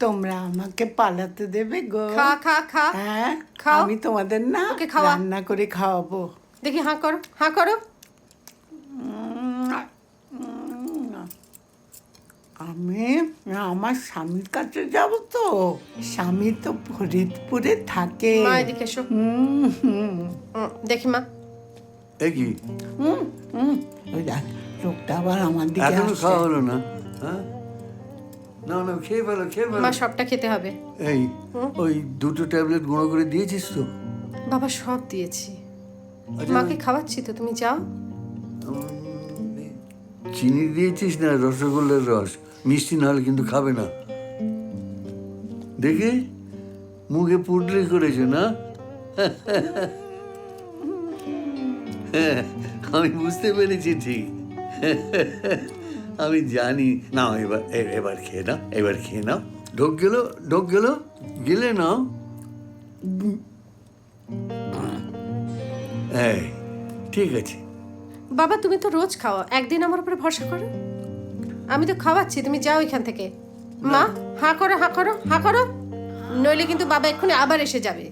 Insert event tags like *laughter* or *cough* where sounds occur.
তোমরা আমাকে পালাতে দেবে গো। খা খা খা। হ্যাঁ খাও। আমি তোমাদের না ওকে খাওয়া। রান্না করে খাওয়াবো। দেখি হাঁ করো হাঁ করো। আমি আমার স্বামীর কাছে যাব তো। স্বামী তো ফরিদপুরে থাকে। এদিকে এসো। দেখি মা। কি? হুম, হুম। লোকটা আবার আমার দিকে আসছে। খাওয়া হলো না? হ্যাঁ? না না খেয়ে ফেলো খেয়ে ফেলো। মা সবটা খেতে হবে। এই ওই দুটো ট্যাবলেট গুঁড়ো করে দিয়েছিস তো? বাবা সব দিয়েছি। আচ্ছা, মাকে খাওয়াচ্ছি তো তুমি যাও। চিনি দিয়েছিস না রসগোল্লার রস? মিষ্টি না হলে কিন্তু খাবে না। দেখে মুখে পুটলি করেছে না? *laughs* আমি বুঝতে পেরেছি ঠিক। *laughs* আমি জানি। না এবার এবার খেয়ে নাও, এবার খেয়ে নাও। ঢোক গেল ঢোক গেল, গেলে নাও। ঠিক আছে। বাবা, তুমি তো রোজ খাওয়া একদিন আমার উপরে ভরসা করো। আমি তো খাওয়াচ্ছি, তুমি যাও এখান থেকে। মা, হাঁ করো হাঁ করো হাঁ করো। নইলে কিন্তু বাবা এক্ষুনি আবার এসে যাবে।